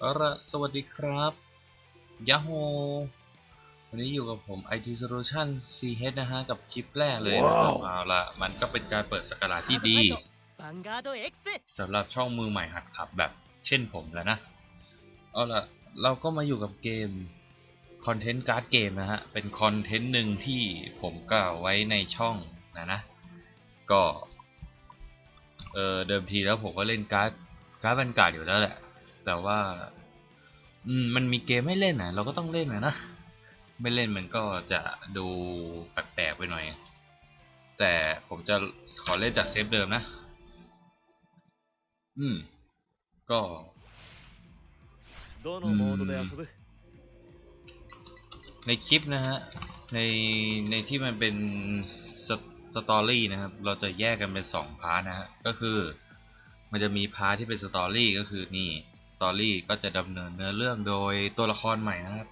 เอาละสวัสดีครับย a โฮวันนี้อยู่กับผม IT Solution CH นะฮะ กับคลิปแรกเลยนะครับเอาละมันก็เป็นการเปิดสกราที่ดีสำหรับช่องมือใหม่หัดขับแบบเช่นผมแล้วนะ เอาละเราก็มาอยู่กับเกมคอนเทนต์การ์ดเกมนะฮะ เป็นคอนเทนต์หนึ่งที่ผมกล่าวไว้ในช่องนะนะ ก็ เออเดิมทีแล้วผมก็เล่นการ์ดการ์ดบันยากาศอยู่แล้วแหละ แต่ว่าอืมมันมีเกมให้เล่นนะเราก็ต้องเล่นนะนะไม่เล่นมันก็จะดูแปลกๆไปหน่อย แต่ผมจะขอเล่นจากเซฟเดิมนะ อืม ก็ในคลิปนะฮะ ในในที่มันเป็นส สตอรี่นะครับ เราจะแยกกันเป็นสองพาร์ทนะฮะก็คือ มันจะมีพาร์ทที่เป็นสตอรี่ก็คือนี่สตอรี่ก็จะดำเนินเนื้อเรื่องโดยตัวละครใหม่นะครับ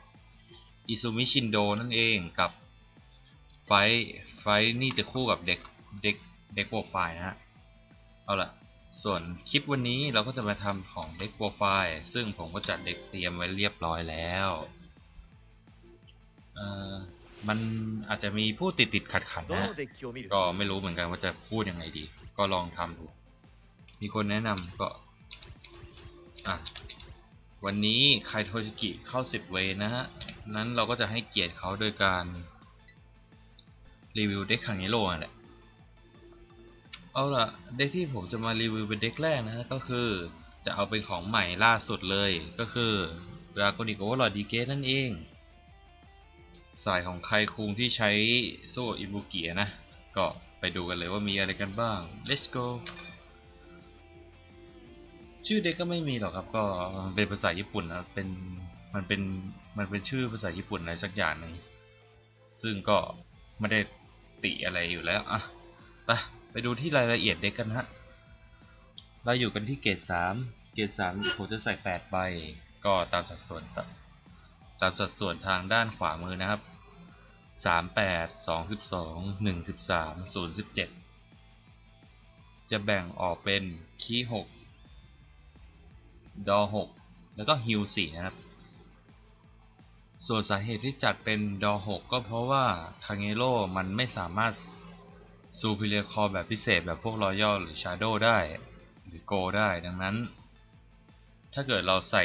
อิซูมิชินโดนั่นเองกับไฟไฟนี่จะคู่กับเด็กเด็กเด็กโปรไฟล์นะฮะเอาล่ะส่วนคลิปวันนี้เราก็จะมาทำของเด็กโปรไฟล์ซึ่งผมก็จัดเด็กเตรียมไว้เรียบร้อยแล้วเอ่อ มันอาจจะมีผู้ติดติดขัดขัดนะ ก็ไม่รู้เหมือนกันว่าจะพูดยังไงดี ก็ลองทำดู มีคนแนะนำก็อะวันนี้ไคโทชิกิเข้าสิบเวนะฮะ นั้นเราก็จะให้เกียรติเขาโดยการ รีวิวเด็กขังเยโร่แหละ เอาล่ะ เด็กที่ผมจะมารีวิวเป็นเด็กแรกนะฮะ ก็คือจะเอาเป็นของใหม่ล่าสุดเลย ก็คือดราโกนิโกลอดีเกสนั่นเอง สายของใครคุงที่ใช้โซ่อิบุกิอะนะ ก็ไปดูกันเลยว่ามีอะไรกันบ้าง let's go ชื่อเด็กก็ไม่มีหรอกครับ ก็มันเป็นภาษาญี่ปุ่นนะเป็นมันเป็นมันเป็นชื่อภาษาญี่ปุ่นอะไรสักอย่างหนึงซึ่งก็ไม่ได้ติอะไรอยู่แล้วอะไปไปดูที่รายละเอียดเด็กกันฮะเราอยู่กันที่เกรด3เกรด3ผมจะใส่ 8 ใบ ก็ตามสัดส่วนตามตามสัดส่วนทางด้านขวามือนะครับ 38 22 1 13 0 17 จะแบ่งออกเป็นคีย์6ดอ6แล้วก็ฮิล4นะครับ ส่วนสาเหตุที่จัดเป็นดอ6ก็เพราะว่าคาเงโร่มันไม่สามารถซูพิเลียคอแบบพิเศษแบบพวกรอยัลหรือชาโดได้ หรือโกได้ดังนั้น ถ้าเกิดเราใส่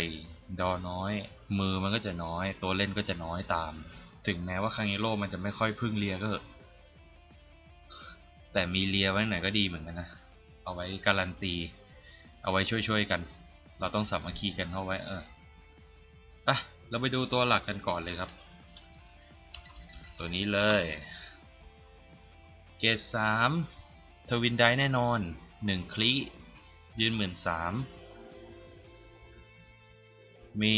ดอน้อย มือมันก็จะน้อย ตัวเล่นก็จะน้อยตาม ถึงแม้ว่าคางเงโร่มันจะไม่ค่อยพึ่งเลียก็เถอะแต่มีเลียไว้ไหนก็ดีเหมือนกันนะ เอาไว้การันตี เอาไว้ช่วยๆกัน เราต้องสามัคคีกันเข้าไว้เออไปเราไปดูตัวหลักกันก่อนเลยครับ ตัวนี้เลย เกรดสามทวินไดแน่นอนหนึ่งคลิยืนหมื่นสาม มี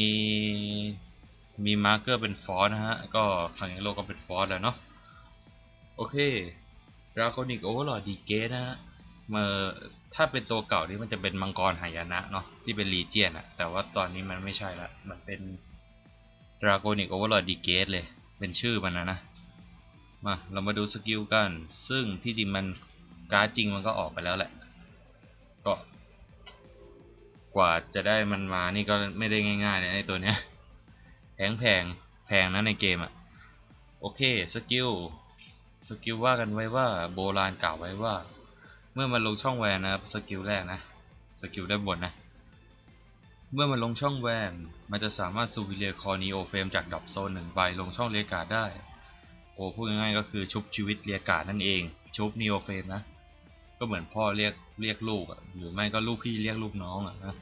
มีมาร์เกอร์เป็นฟอสนะฮะ ก็ครั้งนี้โลกก็เป็นฟอสแล้วเนาะโอเคดราโกนิกโอเวอร์ลอดดีเกตนะฮะเมื่อถ้าเป็นตัวเก่านี่มันจะเป็นมังกรหายนะเนาะที่เป็นลีเจียนอะแต่ว่าตอนนี้มันไม่ใช่ละมันเป็นดราโกนิกโอเวอร์ลอดดีเกตเลย เป็นชื่อมันนะนะมาเรามาดูสกิลกัน ซึ่งที่จริงมันการ์ดจริงมันก็ออกไปแล้วแหละ ก็ กว่าจะได้มันมานี่ก็ไม่ได้ง่ายๆเลยในตัวเนี้ยแพงแพงแพงนะในเกมอะโอเคสกิลสกิลว่ากันไว้ว่าโบราณกล่าวไว้ว่า เมื่อมันลงช่องแวนนะครับสกิลแรกนะสกิลได้บนนะเมื่อมันลงช่องแวนมันจะสามารถซูวิเลียคอนีโอเฟมจากดรอปโซนหนึ่งใบลงช่องเลกาดได้โอ้พูดง่ายๆก็คือชุบชีวิตเรียกาดนั่นเอง ชุบนีโอเฟมนะก็เหมือนพ่อเรียกเรียกลูกอะหรือไม่ก็ลูกพี่เรียกลูกน้องอะนะ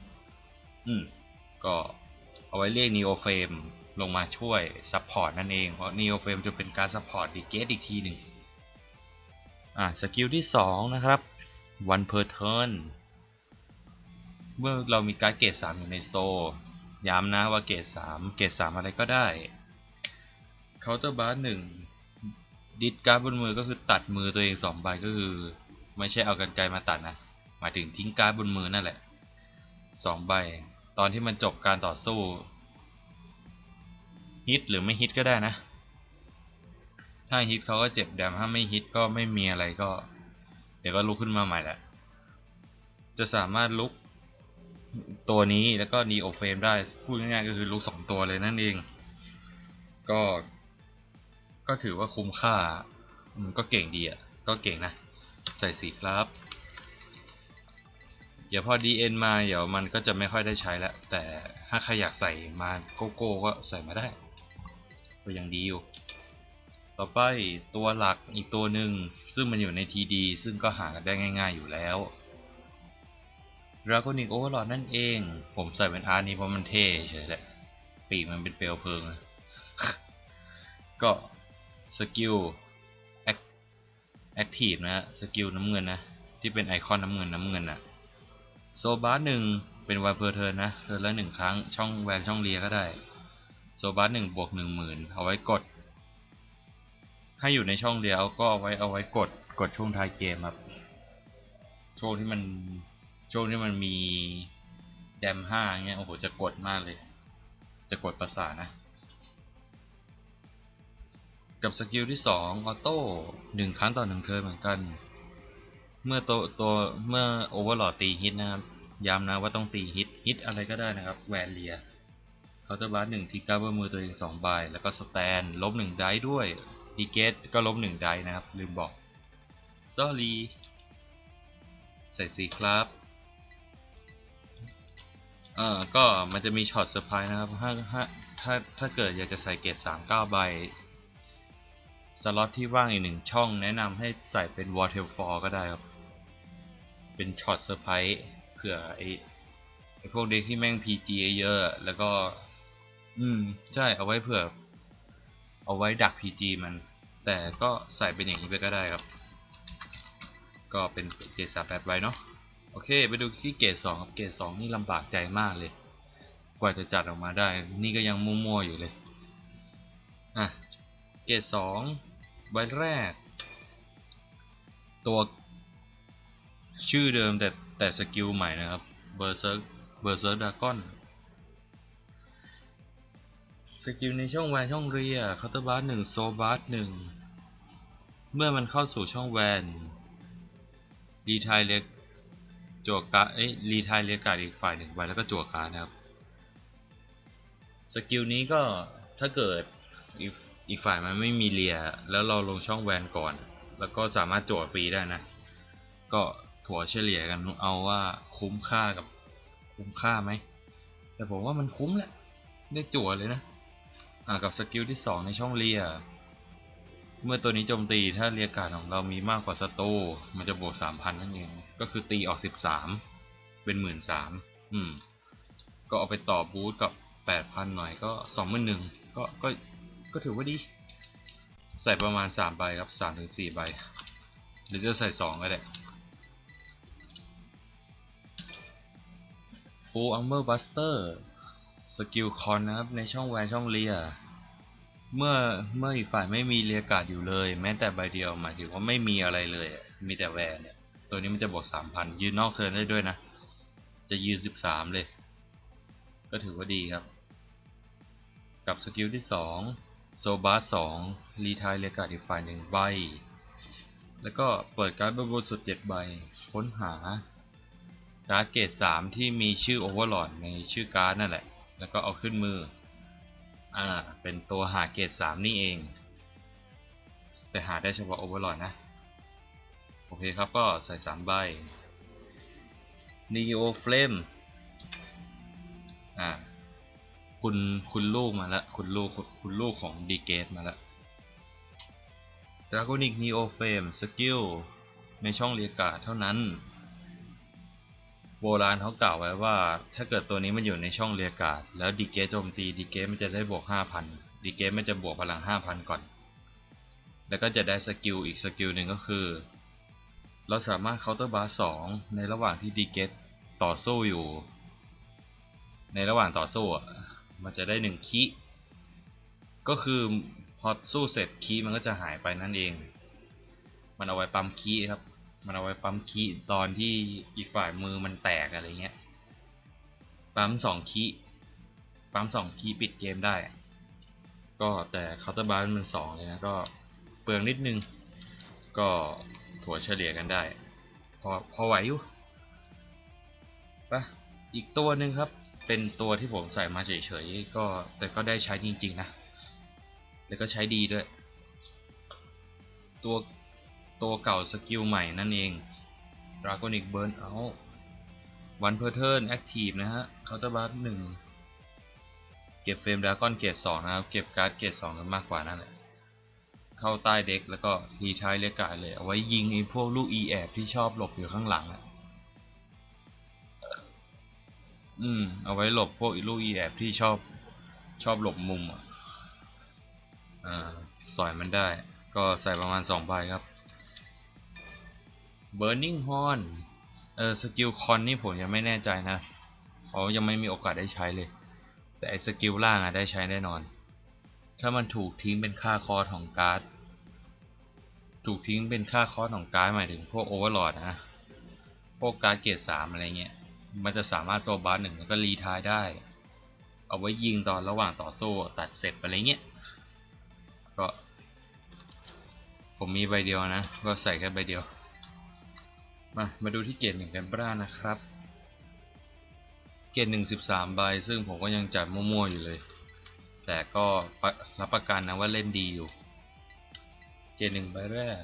อืมก็เอาไว้เรียกนีโอเฟมลงมาช่วยซัพพอร์ตนั่นเอง เพราะนีโอเฟมจะเป็นการซัพพอร์ตดีเกตอีกทีหนึ่งอ่าสกิลที่ 2 นะครับ one per turn เมื่อเรามีการเกรด3 อยู่ในโซ ย้ำนะว่าเกรด3 เกรด3 อะไรก็ได้เคาน์เตอร์บาร์หนึ่งดิสการ์ดบนมือก็คือตัดมือตัวเองสองใบก็คือ ไม่ใช่เอากันไกลมาตัดนะ หมายถึงทิ้งการ์ดบนมือนั่นแหละ สองใบ ตอนที่มันจบการต่อสู้ ฮิตหรือไม่ฮิตก็ได้นะ ถ้าฮิตเขาก็เจ็บแดมถ้าไม่ฮิตก็ไม่มีอะไรก็ เดี๋ยวก็ลุกขึ้นมาใหม่แหละ จะสามารถลุกตัวนี้แล้วก็นีโอเฟรมได้ พูดง่ายๆก็คือลุกสองตัวเลยนั่นเอง ก็ ก็ถือว่าคุ้มค่าอืมก็เก่งดีอะ ก็เก่งนะ ใส่สีครับ เดี๋ยวพอ DN มาเดี๋ยวมันก็จะไม่ค่อยได้ใช้แล้ว แต่ถ้าใครอยากใส่มาโกโก้ก็ใส่มาได้ ก็ยังดีอยู่ ต่อไปตัวหลักอีกตัวหนึ่งซึ่งมันอยู่ใน TD ซึ่งก็หากันได้ง่ายๆอยู่แล้วดราก้อนิกโอเวอร์ลอนั่นเอง ผมใส่เป็นอาร์นี้เพราะมันเท่เฉยแหละปีกมันเป็นเปลวเพลิง ก็สกิลแอคทีฟนะสกิลน้ำเงินนะ ที่เป็นไอคอนน้ำเงินน้ำเงินอะ โซบาร์หนึ่งเป็นวันเพอร์เทิร์นนะ เทิร์นละหนึ่งครั้ง ช่องแวนช่องเลียก็ได้ โซบาร์หนึ่งบวกหนึ่งหมื่นเอาไว้กด ให้อยู่ในช่องเดียวก็เอาไว้เอาไว้กด กดช่วงท้ายเกมครับ ช่วงที่มัน ช่วงที่มันมีแดมห้าเงี้ย โอ้โห จะกดมากเลย จะกดประสานะ กับสกิลที่2ออโต้หนึ่งครั้งต่อหนึ่งเทิร์นเหมือนกัน เมื่อตัวตัวเมื่อโอเวอร์หลอดตีฮิตนะครับ ย้ำนะว่าต้องตีฮิตฮิตอะไรก็ได้นะครับ แวนเลียเคาน์เตอร์บาร์หนึ่งทิกเกอร์มือตัวเองสองใบ แล้วก็สแตน ลบหนึ่งได้ด้วยดีเกตก็ลบหนึ่งได้นะครับ ลืมบอก sorry ใส่สีครับเอ่อก็มันจะมีช็อตเซอร์ไพรส์นะครับถ้าถ้าถ้าถ้าเกิดอยากจะใส่เกรด3 9ใบสล็อตที่ว่างอีกหนึ่งช่องแนะนำให้ใส่เป็น w a t e r f a l l ก็ได้ครับ เป็นช็อตเซอร์ไพรส์เผื่อไอไอพวกเด็กที่แม่ง PG เยอะ แล้วก็ อืม ใช่ เอาไว้เผื่อ เอาไว้ดัก PG มัน แต่ก็ใส่เป็นอย่างนี้ไปก็ได้ครับ ก็เป็นเกรด3 8ใบเนาะ โอเค ไปดูที่เกรดสองครับ เกรดสองนี่ลำบากใจมากเลย กว่าจะจัดออกมาได้ นี่ก็ยังมั่วๆอยู่เลย อะ เกรดสองใบแรก ตัว ชื่อเดิมแต่แต่สกิลใหม่นะครับเบอร์เซิร์กเบอร์เซิร์กดากอนสกิลในช่องแวนช่องเรียคาร์ตบาร์หนึ่งโซบาร์หนึ่งเมื่อมันเข้าสู่ช่องแวนดีไทเล็กจั่วกาเอ้ยรีไทายเรียกกาดอีกฝ่ายหนึ่งใบแล้วก็จั่วกานะครับสกิลนี้ก็ถ้าเกิดอีกฝ่ายมันไม่มีเรียแล้วเราลงช่องแวนก่อน แล้วก็สามารถจั่วฟรีได้นะ ก็ ถั่วเฉลี่ยกันเอาว่าคุ้มค่ากับคุ้มค่าไหม แต่ผมว่ามันคุ้มแหละ ได้จั่วเลยนะ อ่ากับสกิลที่ 2 ในช่องเรีย เมื่อตัวนี้โจมตีถ้าเรียการ์ดของเรามีมากกว่าสโตมันจะบวก 3,000 นั่นเอง ก็คือตีออก 13 เป็น 13,000อืม ก็เอาไปต่อบูทกับ 8,000 หน่อยก็ 21,000ก็ก็ก็ถือว่าดี ใส่ประมาณ 3 ใบครับ 3-4 ใบ หรือจะใส่ 2 ก็ได้ Full Armor Buster สกิลคอนนะครับในช่องแวนช่องเลียเมื่อเมื่ออีกฝ่ายไม่มีเรียกาดอยู่เลย แม้แต่ใบเดียวหมายถึงว่าไม่มีอะไรเลย มีแต่แวนเนี่ยตัวนี้มันจะบวกสามพันยืนนอกเทิร์นได้ด้วยนะ จะยืนสิบสามเลย ก็ถือว่าดีครับ กับสกิลที่สองโซบาสองรีทายเรียกาดอีกฝ่ายหนึ่งใบ แล้วก็เปิดการ์ดบนสุดเจ็ดใบค้นหา การ์ดเกรดสามที่มีชื่อโอเวอร์ลดในชื่อการ์ดนั่นแหละ แล้วก็เอาขึ้นมือ อ่า เป็นตัวหาเกรด3นี่เอง แต่หาได้เฉพาะโอเวอร์ลดนะ โอเคครับก็ใส่ 3 ใบ Neo Flame อ่า คุณคุณลูกมาแล้วคุณลูกคุณลูกของดีเกตมาแล้ว Dragonic Neo Flame สกิลในช่องเรียกการ์ดเท่านั้น โบราณเขากล่าวไว้ว่า ถ้าเกิดตัวนี้มันอยู่ในช่องเรียกการ์ดแล้วดีเกตโจมตีดีเกตมันจะได้บวก 5,000 ดีเกตมันจะบวกพลัง 5,000 ก่อน แล้วก็จะได้สกิลอีกสกิลหนึ่งก็คือ เราสามารถเคาน์เตอร์บาร์สองในระหว่างที่ดีเกตต่อสู้อยู่ ในระหว่างต่อสู้มันจะได้หนึ่งคีก็คือพอสู้เสร็จคีมันก็จะหายไปนั่นเอง มันเอาไว้ปั๊มคีครับ มันเอาไว้ปั๊มคีตอนที่อีกฝ่ายมือมันแตกอะไรเงี้ย ปั๊มสองคีปั๊มสองคีปิดเกมได้ ก็แต่เคาน์เตอร์บาร์มันสองเลยนะ ก็เปลืองนิดนึง ก็ถั่วเฉลี่ยกันได้ พอพอไหวอยู่ปะอีกตัวหนึ่งครับ เป็นตัวที่ผมใส่มาเฉยๆ ก็แต่ก็ได้ใช้จริงๆนะ แล้วก็ใช้ดีด้วย ตัว ตัวเก่าสกิลใหม่นั่นเอง Dragonic Burn Out วันเพอร์เทิร์นแอคทีฟนะฮะเคาน์เตอร์บัสหนึ่งเก็บเฟรมดราก้อนเกรดสองนะครับ เก็บการ์ดเกรดสองกันมากกว่านั่นแหละ เข้าใต้เด็กแล้วก็รีทายเรียกาเลย เอาไว้ยิงไอ้พวกลูกอีแอบที่ชอบหลบอยู่ข้างหลังอะอืม เอาไว้หลบพวกลูกอีแอบที่ชอบชอบหลบมุมอะอ่าสอยมันได้ ก็ใส่ประมาณ2ใบครับ Burning Horn เออสกิลคอนนี่ผมยังไม่แน่ใจนะเพราะยังไม่มีโอกาสได้ใช้เลย แต่ไอสกิลล่างอะได้ใช้แน่นอน ถ้ามันถูกทิ้งเป็นค่าคอของการ์ดถูกทิ้งเป็นค่าคอของการ์ดหมายถึงพวกโอเวอร์ลอดนะพวกการ์ดเกรดสามอะไรเงี้ยมันจะสามารถโซบาร์หนึ่งแล้วก็รีทายได้ เอาไว้ยิงตอนระหว่างต่อสู้ตัดเสร็จอะไรเงี้ยก็ผมมีใบเดียวนะ ก็ใส่แค่ใบเดียว มา มาดูที่เกรดหนึ่งกันบ้างนะครับ เกรดหนึ่งสิบสามใบ ซึ่งผมก็ยังจัดมั่วๆอยู่เลย แต่ก็รับประกันนะว่าเล่นดีอยู่ เกรดหนึ่งใบแรก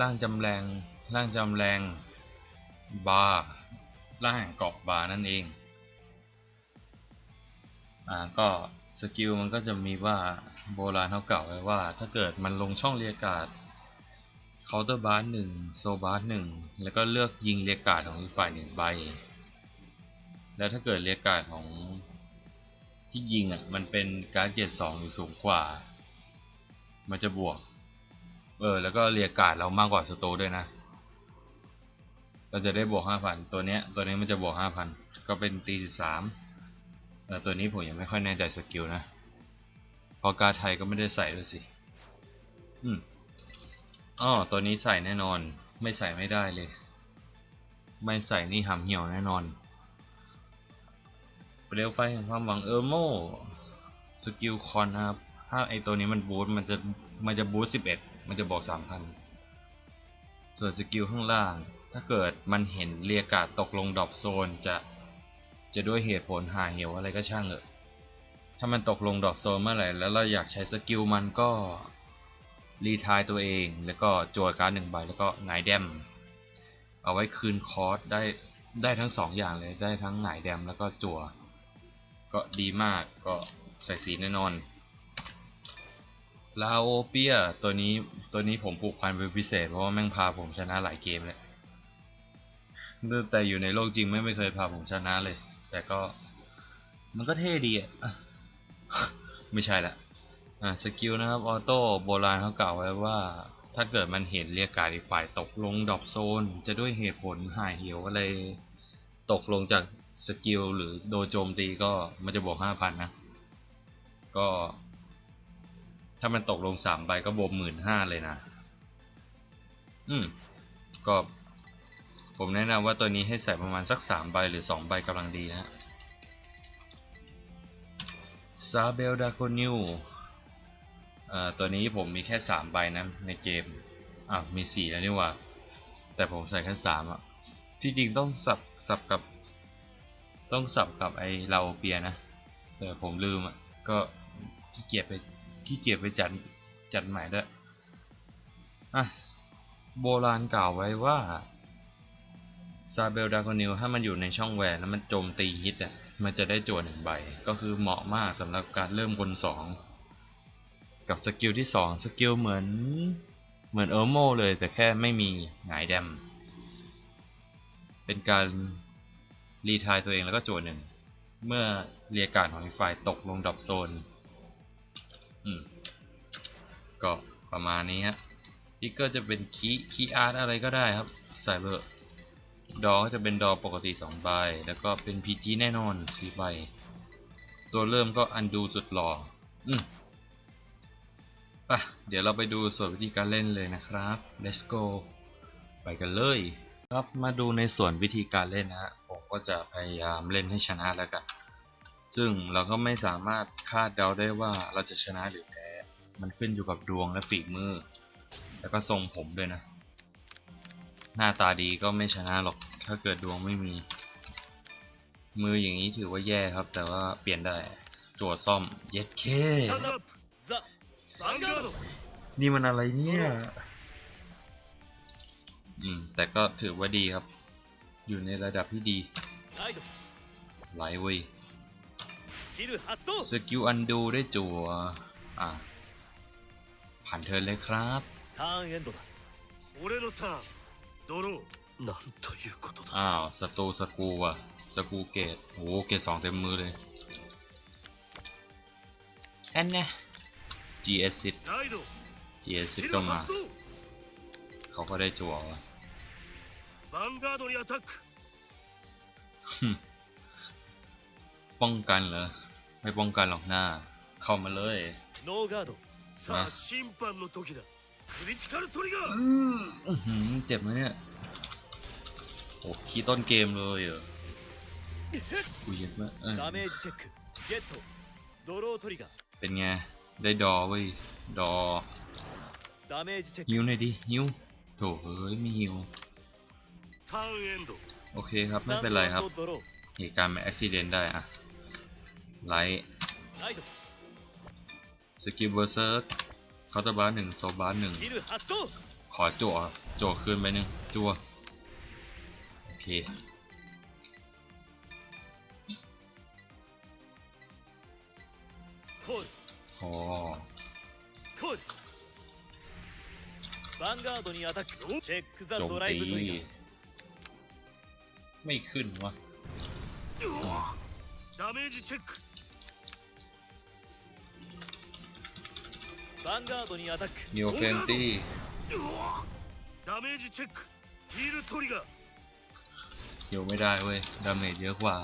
ร่างจำแรงร่างจำแรง บาร์ร่างเกาะบาร์นั่นเอง อ่า ก็สกิลมันก็จะมีว่าโบราณเขาเก่าไว้ว่า ถ้าเกิดมันลงช่องเรียการ์ด เคาน์เตอร์บาร์หนึ่งโซบาร์หนึ่งแล้วก็เลือกยิงเรียกการ์ดของอีกฝ่ายหนึ่งใบ แล้วถ้าเกิดเรียกการ์ดของที่ยิงอะมันเป็นการ์ดเกียรสองอยู่สูงกว่า มันจะบวก เออแล้วก็เรียกการ์ดเรามากกว่าสโตด้วยนะเราจะได้บวกห้าพันตัวเนี้ย ตัวนี้มันจะบวกห้าพันก็เป็นตีสิบสามแต่ตัวนี้ผมยังไม่ค่อยแน่ใจสกิลนะพราะการไทยก็ไม่ได้ใส่ด้วยสิ อืม อ๋อตัวนี้ใส่แน่นอน ไม่ใส่ไม่ได้เลย ไม่ใส่นี่หำเหี่ยวแน่นอน เปลวไฟแห่งความหวังเออร์โมสกิลคอนนะครับ ถ้าไอตัวนี้มันบูทมันจะมันจะบูทสิบเอ็ดมันจะบอกสามพันส่วนสกิลข้างล่าง ถ้าเกิดมันเห็นเรียกาดตกลงดรอปโซนจะจะด้วยเหตุผลหาเหวอะไรก็ช่างเถอะถ้ามันตกลงดรอปโซนเมื่อไหร่แล้วเราอยากใช้สกิลมันก็ รีทายตัวเอง แล้วก็จั่วการหนึ่งใบแล้วก็หงายแดม เอาไว้คืนคอร์สได้ได้ทั้งสองอย่างเลยได้ทั้งหงายแดมแล้วก็จั่วก็ดีมากก็ใส่สีแน่นอนลาโอเปียตัวนี้ตัวนี้ผมผูกพันเป็นพิเศษ เพราะว่าแม่งพาผมชนะหลายเกมเลยแต่อยู่ในโลกจริงไม่ไม่เคยพาผมชนะเลย แต่ก็มันก็เท่ดีอะ ไม่ใช่ละ อ่าสกิลนะครับออโต้โบราณเขากล่าวไว้ว่า ถ้าเกิดมันเห็นเรียกการดอีกฝ่ายตกลงดรอปโซน จะด้วยเหตุผลหายเหี่ยวอะไร ตกลงจากสกิลหรือโดโจมตีก็มันจะบวกห้าพันนะ ก็ ถ้ามันตกลงสามใบก็บวกหมื่นห้าเลยนะ อืม ก็ ผมแนะนำว่าตัวนี้ให้ใส่ประมาณสักสามใบหรือสองใบกำลังดีนะซาเบลดาโคนิว เอ่อตัวนี้ผมมีแค่สามใบนะในเกมอะมีสี่แล้วนี่ว่า แต่ผมใส่แค่สามอะที่จริงต้องสับสับกับ ต้องสับกับไอลาโอเปียนะ แต่ผมลืมอะก็ขี้เกียจไปขี้เกียจไปจัดจัดใหม่ด้วยอะโบราณกล่าวไว้ว่าซาเบลดาโคนิลถ้ามันอยู่ในช่องแหวนแล้วมันโจมตีฮิตอะมันจะได้จวนหนึ่งใบ ก็คือเหมาะมากสำหรับการเริ่มบนสอง กับสกิลที่ 2 สกิลเหมือนเหมือนเออร์โมเลยแต่แค่ไม่มีหงายแดม เป็นการรีทายตัวเองแล้วก็โจหนึ่ง เมื่อเรียการของอีกฝ่ายตกลงดรอปโซน อืม ก็ประมาณนี้ฮะพิกเกอร์จะเป็นคีคีอาร์ตอะไรก็ได้ครับใส่เบอร์ดอก็จะเป็นดอปกติ2ใบ แล้วก็เป็น PG แน่นอน4ใบ ตัวเริ่มก็อันดูสุดหล่อ อืม ป่ะเดี๋ยวเราไปดูส่วนวิธีการเล่นเลยนะครับ let's go ไปกันเลย ครับมาดูในส่วนวิธีการเล่นนะฮะผมก็จะพยายามเล่นให้ชนะแล้วกัน ซึ่งเราก็ไม่สามารถคาดเดาได้ว่าเราจะชนะหรือแพ้ มันขึ้นอยู่กับดวงและฝีมือ แล้วก็ทรงผมด้วยนะ หน้าตาดีก็ไม่ชนะหรอก ถ้าเกิดดวงไม่มี มืออย่างนี้ถือว่าแย่ครับ แต่ว่าเปลี่ยนได้ จั่วซ่อม เย็ดเค นี่มันอะไรเนี่ย อืม แต่ก็ถือว่าดีครับ อยู่ในระดับที่ดีไหลเว้สกิลอันดูได้จัวอะ ผ่านเธอเลยครับอ้าวสตูสกูว่ะสกูเกตโอ้เกตสองเต็มมือเลยแอนเนี่ย GS ซิ GS ซิก็มา เขาก็ได้จั่วว่ะป้องกันเหรอ ไม่ป้องกันหรอกหน้า เข้ามาเลยมาเจ็บไหมเนี่ยโอ้ขี้ต้นเกมเลยเหรอกูเย็บมากเป็นไง ได้ดอเว้ยดอฮิวหน่อยดิฮิวโถเฮ้ยไม่ฮิวโอเคครับ ไม่เป็นไรครับเหตุการณ์มันอุซิเดนต์ได้อะไลท์สกิลเวอร์เซอร์คาน์ตอร์บาร์หนึ่งโซบาร์หนึ่งขอจั่วจั่วคืนไปหนึ่งจั่วโอเค ル พอ コールヴァンガードにアタックチェックザ โจม ドライ ตี ブトリガー ไม่ขึ้นวะ ダメージチェックヴァンガードにアタック นิโอเฟนตี้ ダメージチェックヒールトリガー ฮิวไม่ได้เว้ย ดาเมจเยอะกว่า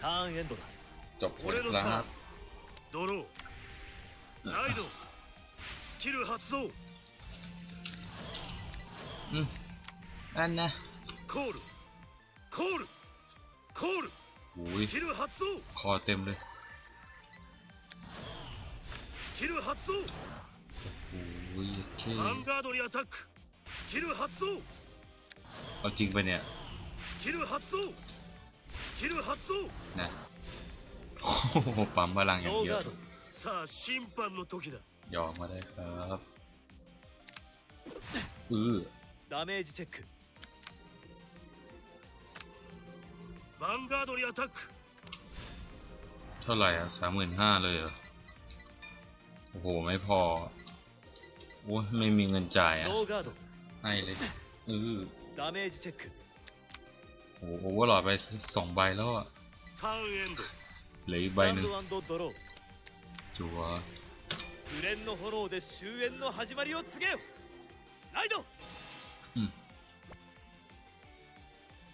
ターンエンドだ จบเล 俺 ย の ค タ รั ーン บ ドロー ライドスキル発動 อืมอันนะ コールコールコール โอ้ย スキル発動 คอเต็มเลย スキル発動 โอ้ยโอเค ヴァンガードにアタックスキル発動 เอาจริงไปะเนี่ย スキル発動スキル発動 นะโอ้โหปั๊มพลังอย่าง ノー เย ガ อะ ード さあ審判の時だ ยอมมาได้ครับอือ ダメージチェックヴァンガードにアタック เท่าไหร่อ่ะสามหมื่นห้าเลยเหรอ โอ้โห ไม่พอ โอ้ยไม่มีเงินจ่ายอ่ะ ノーガード ให้เลยอือ ダメージチェック โอ้โหโอเวอร์ลอดไปสองใบแล้วอ่ะ ターンエンド เหลืออีก ス ใบ タ หนึ่ง ンドドロー จัว紅蓮の炎で終焉の始まりを告げよライド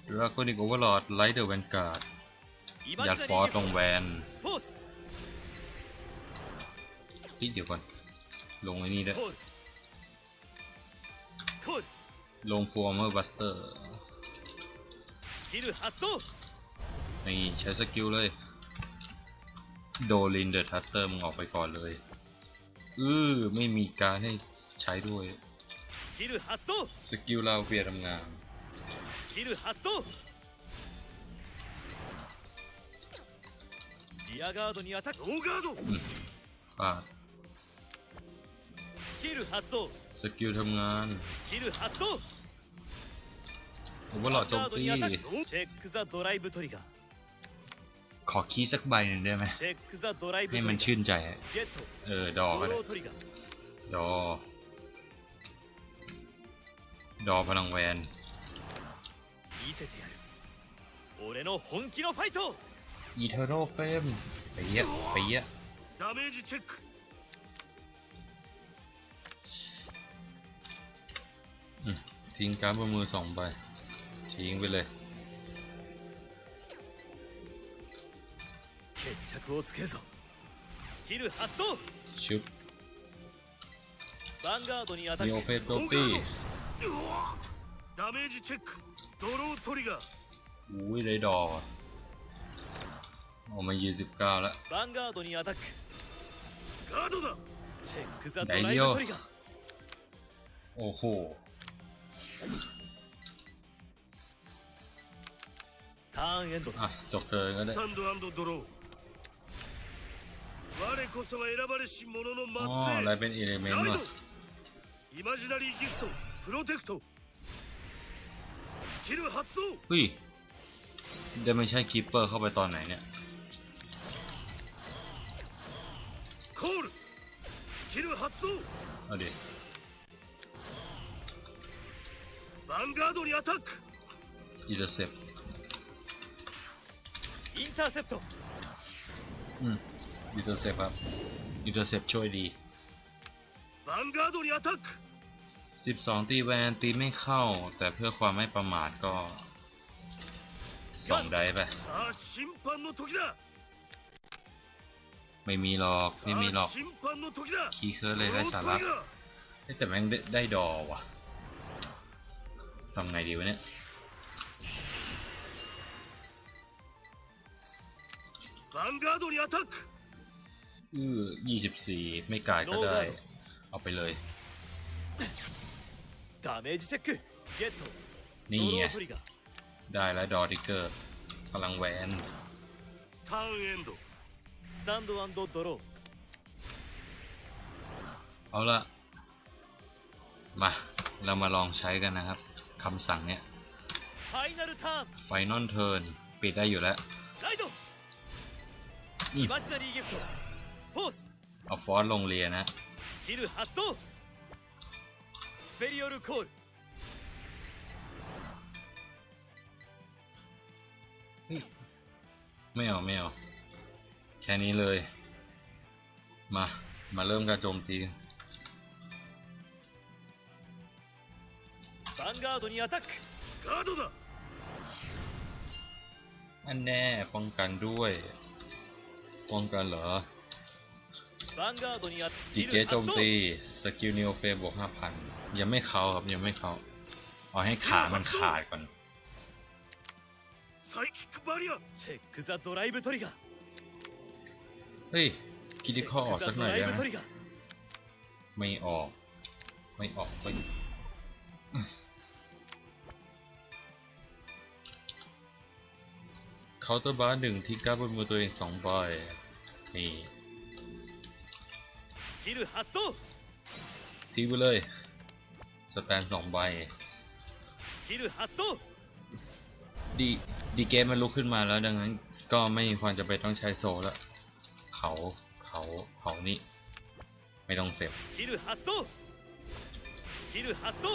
ดราโคนิกโอเวอร์ลอดไลเดอร์แวนการ์ดอยากฟอร์ตรงแวนพี่เดี๋ยวก่อน ลงไอ้นี่ด้วยลงฟอร์มเมอร์บัสเตอร์นี่ใช้สกิลเลย โดลินเดอะทัตเตอร์มึงออกไปก่อนเลย อือไม่มีการให้ใช้ด้วย スキル発動 สกิลเราเปียทำงาน スキル発動リアガードにアタックノーガード ฟาด スキル発動 สกิลทำงาน スキル発動 โอเวอร์ลอดโจม ガード ตี にアタックチェックザドライブトリガー ขอคีสักใบหนึ่งได้ไหมให้มันชื่นใจเออดอก็ได้ดอ ดอพลังแวนอีเทอร์โนเฟมไปเยอะไปเยอะทิ้งการประมือสองใบทิ้งไปเลย 着をつけるぞスキル発動 ชุด ヴァンガードにアタ นี ッ โอ ク เฟสโตตี้ ダメージチェックドロートリガー อุ้ยได้ดอกอะออกมายี่สิบเก้าแล้ว ヴァンガードにアタックガードだチェックザド大ライブトリガー โอ้โห ターンエンドだ อ่ะ จบเทิร์นก็ได้ スタンドドロー 我こそが選ばれし者の อ๋อ 末裔 อะไรเป็นเอลิเมนต์ ライ วะ ドイマジナリーギフトプロテクトスキル発動 เฮ้ยเดมิชันคีเปอร์เข้าไปตอนไหนเนี่ย コールスキル発動 เอาดิ ヴァンガードにアタック อินเตอร์เซป インターセプト อืม อินเตอร์เซปครับอินเตอร์เซปช่วยดี ヴァンガードにアタック12 ตีแวนตีไม่เข้า แต่เพื่อความไม่ประมาทก็สองได้ไป さあ審判の時だ ไม่มีหรอก さ ไม่มีหรอ あ ก 審判の時だ คีย์เคิร์ดเลย こ ได้ の สาระ 時だ เฮ้ยแต่แม่งได้ได้ดอว่ะทำไงดีวะเนี่ย ヴァンガードにアタック อือยี่สิบสี่ไม่กายก็ได้ เอาไปเลย นี่ไง ได้แล้วดอร์ดิเกอร์พลังแวนターンエンドスタンドドローเอาละมา เรามาลองใช้กันนะครับคำสั่งเนี้ยไฟนอลเทิร์นปิดได้อยู่แล้วนี่ เอาฟอสลงเรียนนะไม่เอาไม่เอาแค่นี้เลย มา มาเริ่มการโจมตีヴァンガードにアタックガードだอันแน่ป้องกันด้วย ป้องกันเหรอ อีเกจโจมตีสกิลนิโอเฟบวกห้าพันยังไม่เขาครับยังไม่เขาเอาให้ขามันขาดก่อนเฮ้ยคิดิคอออกสักหน่อยได้ไหมไม่ออก ไม่ออกไยเคาน์เตอร์บาร์หนึ่งที่ก้าบนมือตัวเองสองบอยนี่ スキル発動 ทิ้งไปเลย สแตนสองใบ スキル発動 ดีดีเกมมันลุกขึ้นมาแล้วดังนั้นก็ไม่ควรจะไปนต้องใช้โซลแล้วเผาเผาเผานี่ ไม่ต้องเสพ スキル発動スキル発動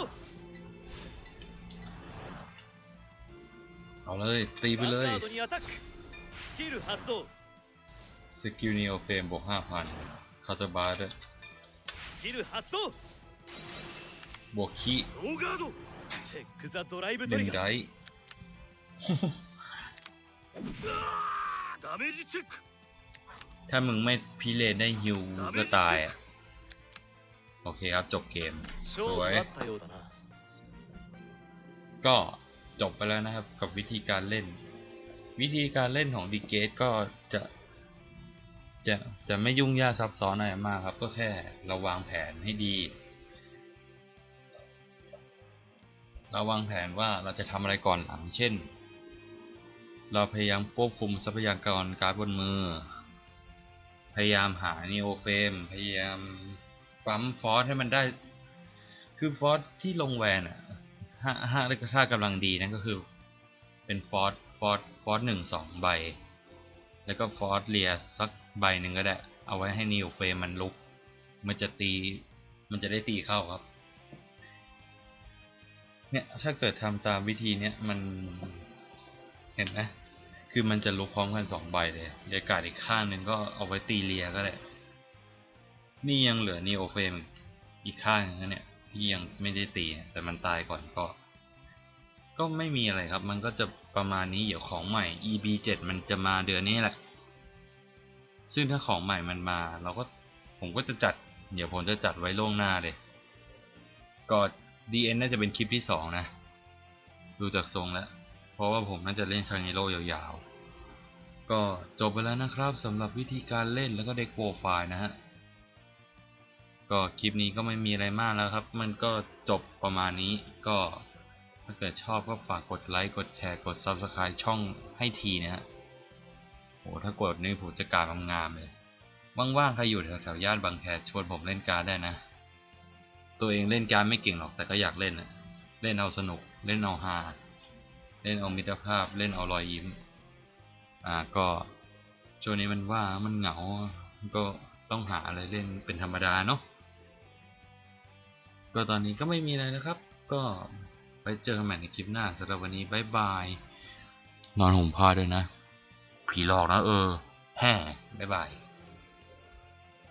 เอาเลย ตีไป ヴァン เล ガ ย ードにアタックスキル発動 สกิลนีโอเฟมบวกห้าพัน คาจะบาดบวกขี้หนึ่งไดถ้ามึงไม่พิเลนได้ฮิวก็ตายอะโอเคครับจบเกม สวย ก็จบไปแล้วนะครับกับวิธีการเล่น วิธีการเล่นของดีเกตก็จะ จะจะไม่ยุ่งยากซับซ้อนอะไรมากครับ ก็แค่เราวางแผนให้ดี เราวางแผนว่าเราจะทำอะไรก่อนหลัง เช่น เราพยายามควบคุมทรัพยากรการ์ดบนมือ พยายามหานีโอเฟมพยายามปั๊มฟอสให้มันได้ คือฟอสที่ลงแวนอะห้าห้าถ้ากำลังดีนั่นก็คือ เป็นฟอร์ดฟอร์ดฟอร์ดหนึ่งสองใบ แล้วก็ฟอร์ดเลียสักใบหนึ่งก็ได้ เอาไว้ให้นิวเฟรมมันลุก มันจะตี มันจะได้ตีเข้าครับ เนี่ย ถ้าเกิดทำตามวิธีเนี้ยมัน เห็นไหมคือมันจะลุกพร้อมกันสองใบเลยเดียกาดอีกข้างหนึ่งก็เอาไว้ตีเลียก็ได้ นี่ยังเหลือนีโอเฟมอีกข้างนึงนเนี่ยที่ยังไม่ได้ตี แต่มันตายก่อนก็ ก็ไม่มีอะไรครับ มันก็จะ ประมาณนี้เดี๋ยวของใหม่ EB 7มันจะมาเดือนนี้แหละ ซึ่งถ้าของใหม่มันมา เราก็ผมก็จะจัด เดี๋ยวผมจะจัดไว้ล่วงหน้าเลยก็ DN น่าจะเป็นคลิปที่สองนะ ดูจากทรงแล้ว เพราะว่าผมน่าจะเล่นคางิโร่ยาวๆ ก็จบไปแล้วนะครับสำหรับวิธีการเล่นแล้วก็เด็กโปรไฟล์นะฮะก็คลิปนี้ก็ไม่มีอะไรมากแล้วครับ มันก็จบประมาณนี้ก็ ถ้าเกิดชอบก็ฝากกดไลค์กดแชร์กด Subscribe ช่องให้ทีนะฮะโอ้ถ้ากดนี่ผมจะกลารงามเลยว่างๆใครอยู่แถวๆย่านบางแคชวนผมเล่นการ์ดได้นะ ตัวเองเล่นการ์ดไม่เก่งหรอกแต่ก็อยากเล่นนะเล่นเอาสนุก เล่นเอาฮาเล่นเอามิตรภาพ เล่นเอารอยยิ้ม อ่าก็ช่วงนี้มันว่างมันเหงาก็ต้องหาอะไรเล่นเป็นธรรมดาเนาะก็ตอนนี้ก็ไม่มีอะไรนะครับ ก็ ไปเจอกันใหม่ในคลิปหน้าสำหรับวันนี้บายบาย นอนห่มผ้าด้วยนะ ผีหลอกนะเออแฮ่บายบาย